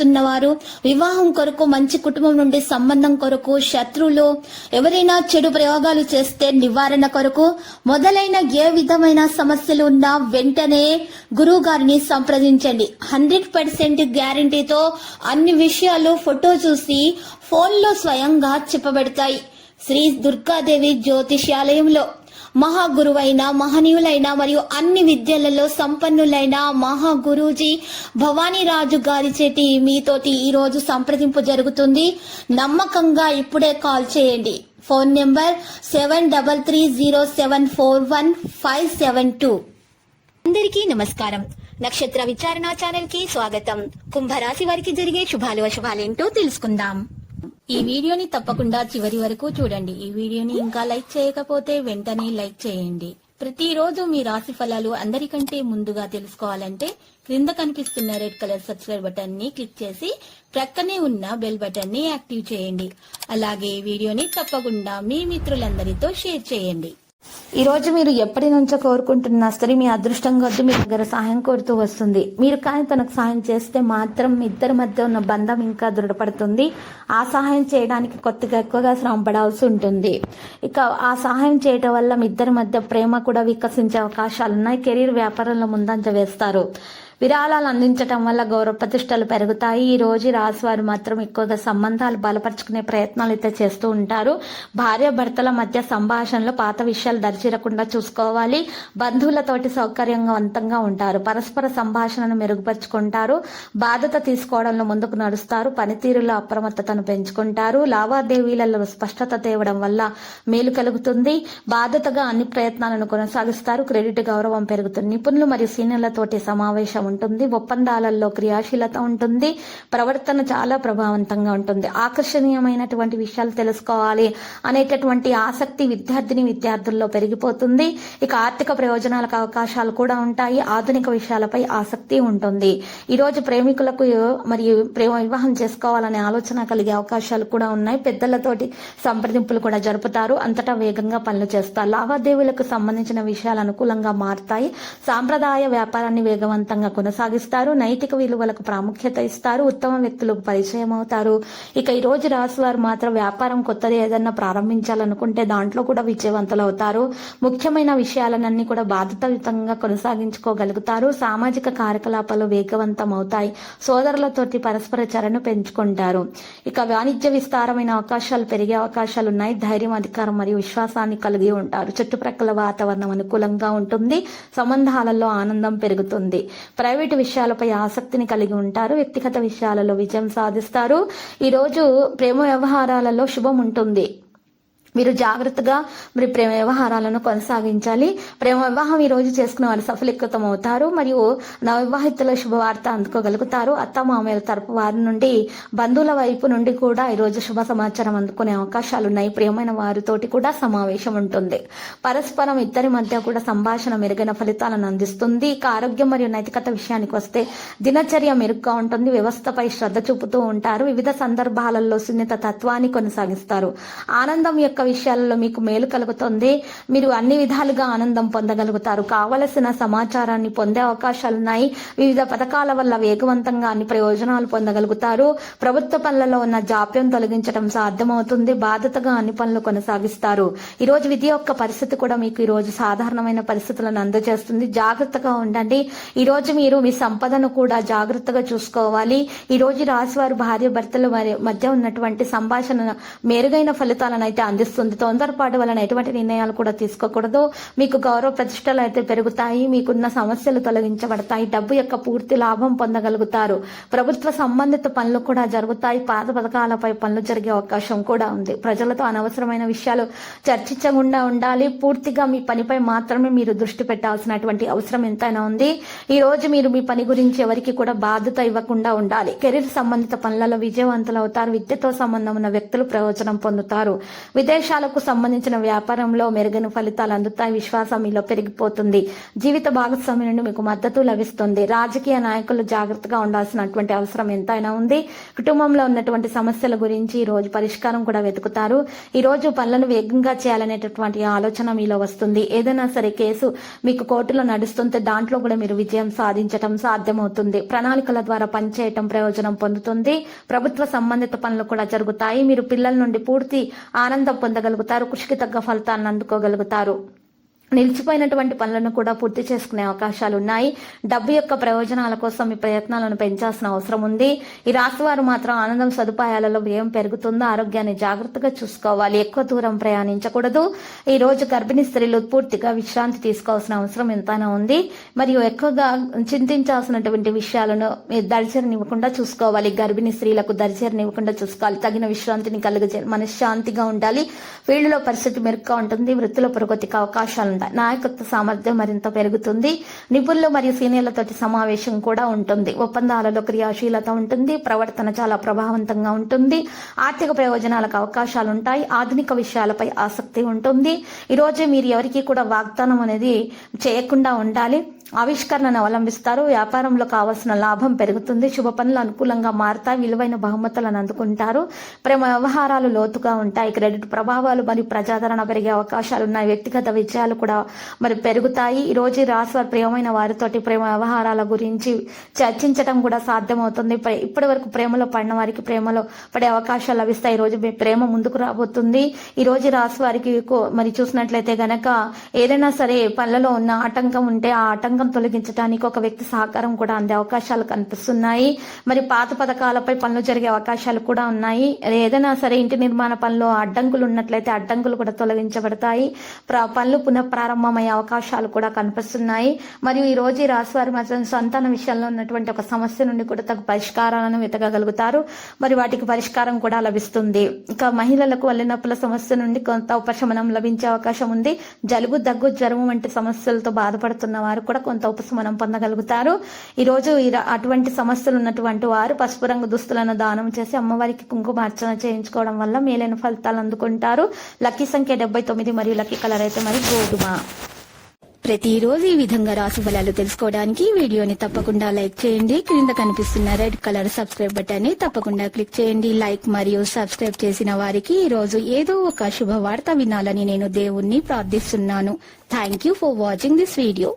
ఉన్నవారు వివాహం కొరకు మంచి కుటుంబం నుండి సంబంధం కొరకు శత్రువులు ఎవరైనా చెడు ప్రయోగాలు చేస్తే నివారణ కొరకు మొదలైన ఏ విధమైన సమస్యలు ఉన్నా వెంటనే గురువు గారిని సంప్రదించండి. హండ్రెడ్ పర్సెంట్ గ్యారంటీతో అన్ని విషయాలు ఫోటో చూసి ఫోన్లో స్వయంగా చెప్పబడతాయి. శ్రీ దుర్గాదేవి జ్యోతిష్యాలయంలో. మహాగురువైన మహనీయులైన మరియు అన్ని విద్యలలో సంపన్నులైన మహా గురూజీ భవానీ రాజు గారి చేతి మీతోటి ఈ రోజు సంప్రదింపు జరుగుతుంది. నమ్మకంగా ఇప్పుడే కాల్ చేయండి. Phone number seven double three zero seven four one five seven two. అందరికీ నమస్కారం. నక్షత్ర విచారణ ఛానల్కి స్వాగతం. కుంభరాశి వారికి జరిగే శుభాలు అశుభాలేంటో తెలుసుకుందాం. ఈ వీడియోని తప్పకుండా చివరి వరకు చూడండి. ఈ వీడియోని ఇంకా లైక్ చేయకపోతే వెంటనే లైక్ చేయండి. ప్రతిరోజు మీ రాశి ఫలాలు అందరికంటే ముందుగా తెలుసుకోవాలంటే క్రింద కనిపిస్తున్న రెడ్ కలర్ సబ్స్క్రైబ్ బటన్ని క్లిక్ చేసి ప్రక్కనే ఉన్న బెల్ బటన్ని యాక్టివ్ చేయండి. అలాగే ఈ వీడియోని తప్పకుండా మీ మిత్రులందరితో షేర్ చేయండి. ఈరోజు మీరు ఎప్పటి నుంచో కోరుకుంటున్నా సరే మీ అదృష్టం కొద్ది మీ దగ్గర సహాయం కోరుతూ వస్తుంది. మీరు కానీ తనకు సహాయం చేస్తే మాత్రం మీ ఇద్దరి మధ్య ఉన్న బంధం ఇంకా దృఢపడుతుంది. ఆ సహాయం చేయడానికి కొత్తగా ఎక్కువగా శ్రమ పడాల్సి ఉంటుంది. ఇక ఆ సహాయం చేయటం వల్ల మీ ఇద్దరి మధ్య ప్రేమ కూడా వికసించే అవకాశాలు ఉన్నాయి. కెరీర్ వ్యాపారంలో ముందంజ వేస్తారు. విరాళాలు అందించటం వల్ల గౌరవ ప్రతిష్టలు పెరుగుతాయి. ఈ రోజు రాశివారు మాత్రం ఎక్కువగా సంబంధాలు బలపరుచుకునే ప్రయత్నాలు అయితే చేస్తూ ఉంటారు. భార్య భర్తల మధ్య సంభాషణలో పాత విషయాలు దరిచేరకుండా చూసుకోవాలి. బంధువులతోటి సౌకర్యవంతంగా ఉంటారు. పరస్పర సంభాషణను మెరుగుపరుచుకుంటారు. బాధ్యత తీసుకోవడంలో ముందుకు నడుస్తారు. పనితీరులో అప్రమత్తతను పెంచుకుంటారు. లావాదేవీలలో స్పష్టత తేవడం వల్ల మేలు కలుగుతుంది. బాధ్యతగా అన్ని ప్రయత్నాలను కొనసాగిస్తారు. క్రెడిట్ గౌరవం పెరుగుతుంది. నిపుణులు మరియు సీనియర్లతోటి సమావేశం ఉంటుంది ఒప్పందాలలో క్రియాశీలత ఉంటుంది. ప్రవర్తన చాలా ప్రభావవంతంగా ఉంటుంది. ఆకర్షణీయమైనటువంటి విషయాలు తెలుసుకోవాలి అనేటటువంటి ఆసక్తి విద్యార్థిని విద్యార్థుల్లో పెరిగిపోతుంది. ఇక ఆర్థిక ప్రయోజనాలకు అవకాశాలు కూడా ఉంటాయి. ఆధునిక విషయాలపై ఆసక్తి ఉంటుంది. ఈరోజు ప్రేమికులకు మరియు ప్రేమ వివాహం చేసుకోవాలనే ఆలోచన కలిగే అవకాశాలు కూడా ఉన్నాయి. పెద్దలతోటి సంప్రదింపులు కూడా జరుపుతారు. అంతటా వేగంగా పనులు చేస్తారు. లావాదేవీలకు సంబంధించిన విషయాలు అనుకూలంగా మారుతాయి. సాంప్రదాయ వ్యాపారాన్ని వేగవంతంగా కొనసాగిస్తారు. నైతిక విలువలకు ప్రాముఖ్యత ఇస్తారు. ఉత్తమ వ్యక్తులకు పరిచయం అవుతారు. ఇక ఈ రోజు రాశి వారు మాత్రం వ్యాపారం కొత్తది ఏదన్నా ప్రారంభించాలనుకుంటే దాంట్లో కూడా విజయవంతులు అవుతారు. ముఖ్యమైన విషయాలన్నీ కూడా బాధ్యతాయుతంగా కొనసాగించుకోగలుగుతారు. సామాజిక కార్యకలాపాలు వేగవంతం అవుతాయి. సోదరులతోటి పరస్పర చరణ పెంచుకుంటారు. ఇక వాణిజ్య విస్తారమైన అవకాశాలు పెరిగే అవకాశాలు ఉన్నాయి. ధైర్యం అధికారం మరియు విశ్వాసాన్ని కలిగి ఉంటారు. చుట్టుప్రక్కల వాతావరణం అనుకూలంగా ఉంటుంది. సంబంధాలలో ఆనందం పెరుగుతుంది. ప్రైవేటు విషయాలపై ఆసక్తిని కలిగి ఉంటారు వ్యక్తిగత విషయాలలో విజయం సాధిస్తారు. ఈరోజు ప్రేమ వ్యవహారాలలో శుభం ఉంటుంది. మీరు జాగ్రత్తగా మరి ప్రేమ వ్యవహారాలను కొనసాగించాలి. ప్రేమ వివాహం ఈ రోజు చేసుకున్న వారు సఫలీకృతం అవుతారు మరియు నవవివాహితుల శుభవార్త అందుకోగలుగుతారు. అత్త మామయ్యల తరపు వారి నుండి బంధువుల వైపు నుండి కూడా ఈ రోజు శుభ సమాచారం అందుకునే అవకాశాలు ఉన్నాయి. ప్రియమైన వారితోటి కూడా సమావేశం ఉంటుంది. పరస్పరం ఇద్దరి మధ్య కూడా సంభాషణ మెరుగైన ఫలితాలను అందిస్తుంది. ఇక ఆరోగ్యం మరియు నైతికత విషయానికి వస్తే దినచర్య మెరుగ్గా ఉంటుంది. వ్యవస్థపై శ్రద్ధ చూపుతూ ఉంటారు. వివిధ సందర్భాలలో సున్నిత తత్వాన్ని కొనసాగిస్తారు. ఆనందం యొక్క విషయాలలో మీకు మేలు కలుగుతుంది. మీరు అన్ని విధాలుగా ఆనందం పొందగలుగుతారు. కావలసిన సమాచారాన్ని పొందే అవకాశాలు ఉన్నాయి వివిధ పథకాల వల్ల వేగవంతంగా అన్ని ప్రయోజనాలు పొందగలుగుతారు. ప్రభుత్వ పనులలో ఉన్న జాప్యం తొలగించడం సాధ్యమవుతుంది. బాధ్యతగా అన్ని పనులు కొనసాగిస్తారు. ఈ రోజు విధి యొక్క పరిస్థితి కూడా మీకు ఈ రోజు సాధారణమైన పరిస్థితులను అందజేస్తుంది. జాగ్రత్తగా ఉండండి. ఈ రోజు మీరు మీ సంపదను కూడా జాగ్రత్తగా చూసుకోవాలి. ఈ రోజు రాశివారు భార్య భర్తల మధ్య ఉన్నటువంటి సంభాషణ మెరుగైన ఫలితాలను అయితే అందిస్తారు అందిస్తుంది తొందరపాటు వలన ఎటువంటి నిర్ణయాలు కూడా తీసుకోకూడదు. మీకు గౌరవ ప్రతిష్టలు అయితే పెరుగుతాయి. మీకున్న సమస్యలు తొలగించబడతాయి. డబ్బు యొక్క పూర్తి లాభం పొందగలుగుతారు. ప్రభుత్వ సంబంధిత పనులు కూడా జరుగుతాయి. పాత పథకాలపై పనులు జరిగే అవకాశం కూడా ఉంది. ప్రజలతో అనవసరమైన విషయాలు చర్చించకుండా ఉండాలి. పూర్తిగా మీ పనిపై మాత్రమే మీరు దృష్టి పెట్టాల్సినటువంటి అవసరం ఎంతైనా ఉంది. ఈ రోజు మీరు మీ పని గురించి ఎవరికి కూడా బాధ్యత ఇవ్వకుండా ఉండాలి. కెరీర్ సంబంధిత పనులలో విజయవంతులు అవుతారు. విద్యతో సంబంధం ఉన్న వ్యక్తులు ప్రయోజనం పొందుతారు. విదేశ విదేశాలకు సంబంధించిన వ్యాపారంలో మెరుగైన ఫలితాలు అందుతాయి. విశ్వాసం మీలో పెరిగిపోతుంది. జీవిత భాగస్వామి నుండి మీకు మద్దతు లభిస్తుంది. రాజకీయ నాయకులు జాగ్రత్తగా ఉండాల్సినటువంటి అవసరం ఎంతైనా ఉంది. కుటుంబంలో ఉన్నటువంటి సమస్యల గురించి ఈ రోజు పరిష్కారం కూడా వెతుకుతారు. ఈ రోజు పనులను వేగంగా చేయాలనేటటువంటి ఆలోచన మీలో వస్తుంది. ఏదైనా సరే కేసు మీకు కోర్టులో నడుస్తుంటే దాంట్లో కూడా మీరు విజయం సాధించటం సాధ్యమవుతుంది. ప్రణాళికల ద్వారా పనిచేయటం ప్రయోజనం పొందుతుంది. ప్రభుత్వ సంబంధిత పనులు కూడా జరుగుతాయి. మీరు పిల్లల నుండి పూర్తి ఆనందం పొందగలుగుతారు. కృషికి తగ్గ ఫలితాలను అందుకోగలుగుతారు. నిలిచిపోయినటువంటి పనులను కూడా పూర్తి చేసుకునే అవకాశాలు ఉన్నాయి డబ్బు యొక్క ప్రయోజనాల కోసం మీ ప్రయత్నాలను పెంచాల్సిన అవసరం ఉంది. ఈ రాశి వారు మాత్రం ఆనందం సదుపాయాలలో వ్యయం పెరుగుతుందో ఆరోగ్యాన్ని జాగ్రత్తగా చూసుకోవాలి ఎక్కువ దూరం ప్రయాణించకూడదు. ఈ రోజు గర్భిణీ స్త్రీలు పూర్తిగా విశ్రాంతి తీసుకోవాల్సిన అవసరం ఎంతైనా ఉంది. మరియు ఎక్కువగా చింతించాల్సినటువంటి విషయాలను దరిచేరనివ్వకుండా చూసుకోవాలి. గర్భిణీ స్త్రీలకు దరిచేరనివ్వకుండా చూసుకోవాలి. తగిన విశ్రాంతిని కలిగజే మనశ్శాంతిగా ఉండాలి. ఫీల్డ్లో పరిస్థితి మెరుగ్గా ఉంటుంది. వృత్తిలో పురోగతికి అవకాశాలు ఉంటాయి నాయకత్వ సామర్థ్యం మరింత పెరుగుతుంది. నిపుణులు మరియు సీనియర్లతోటి సమావేశం కూడా ఉంటుంది. ఒప్పందాలలో క్రియాశీలత ఉంటుంది. ప్రవర్తన చాలా ప్రభావవంతంగా ఉంటుంది. ఆర్థిక ప్రయోజనాలకు అవకాశాలు ఉంటాయి ఆధునిక విషయాలపై ఆసక్తి ఉంటుంది. ఈరోజే మీరు ఎవరికి కూడా వాగ్దానం అనేది చేయకుండా ఉండాలి. ఆవిష్కరణను అవలంబిస్తారు. వ్యాపారంలో కావాల్సిన లాభం పెరుగుతుంది. శుభ పనులు అనుకూలంగా మారుతాయి. విలువైన బహుమతులను అందుకుంటారు. ప్రేమ వ్యవహారాలు లోతుగా ఉంటాయి. క్రెడిట్ ప్రభావాలు మరియు ప్రజాదరణ పెరిగే అవకాశాలు ఉన్నాయి. వ్యక్తిగత విజయాలు కూడా మరి పెరుగుతాయి. ఈ రోజు రాశి వారి ప్రియమైన వారితోటి ప్రేమ వ్యవహారాల గురించి చర్చించడం కూడా సాధ్యమవుతుంది. ఇప్పటి వరకు ప్రేమలో పడిన వారికి ప్రేమలో పడే అవకాశాలు లభిస్తాయి. ఈ రోజు మీ ప్రేమ ముందుకు రాబోతుంది. ఈ రోజు రాశి వారికి మరి చూసినట్లయితే గనక ఏదైనా సరే పనులలో ఉన్న ఆటంకం ఉంటే ఆ ఆటంకం తొలగించడానికి ఒక వ్యక్తి సహకారం కూడా అందే అవకాశాలు కనిపిస్తున్నాయి. మరి పాత పథకాలపై పనులు జరిగే అవకాశాలు కూడా ఉన్నాయి. ఏదైనా సరే ఇంటి నిర్మాణ పనులు అడ్డంకులు ఉన్నట్లయితే అడ్డంకులు కూడా తొలగించబడతాయి. పనులు పునః ప్రారంభమయ్యే అవకాశాలు కూడా కనిపిస్తున్నాయి. మరియు ఈ రోజు ఈ రాశివారి వారి సంతాన విషయంలో ఉన్నటువంటి ఒక సమస్య నుండి కూడా తగు పరిష్కారాలను వెతకగలుగుతారు. మరి వాటికి పరిష్కారం కూడా లభిస్తుంది. ఇక మహిళలకు వల్లినప్పుల సమస్య నుండి కొంత ఉపశమనం లభించే అవకాశం ఉంది. జలుబు దగ్గు జ్వరం వంటి సమస్యలతో బాధపడుతున్న వారు కూడా కొంత ఉపశమనం పొందగలుగుతారు. ఈ రోజు అటువంటి సమస్యలు ఉన్నటువంటి వారు పసుపు రంగు దుస్తులను దానం చేసి అమ్మవారికి కుంకుమార్చన చేయించుకోవడం వల్ల మేలైన ఫలితాలు అందుకుంటారు. లక్కీ సంఖ్య డెబ్బై తొమ్మిది మరియు లక్కీ కలర్ అయితే మరి గోధుమ. ప్రతిరోజు ఈ విధంగా రాశి ఫలాలు తెలుసుకోవడానికి వీడియోని తప్పకుండా లైక్ చేయండి. క్రింద కనిపిస్తున్న రెడ్ కలర్ సబ్స్క్రైబ్ బటన్ని తప్పకుండా క్లిక్ చేయండి. లైక్ మరియు సబ్స్క్రైబ్ చేసిన వారికి ఈ రోజు ఏదో ఒక శుభవార్త వినాలని నేను దేవుణ్ణి ప్రార్థిస్తున్నాను. Thank you for watching this video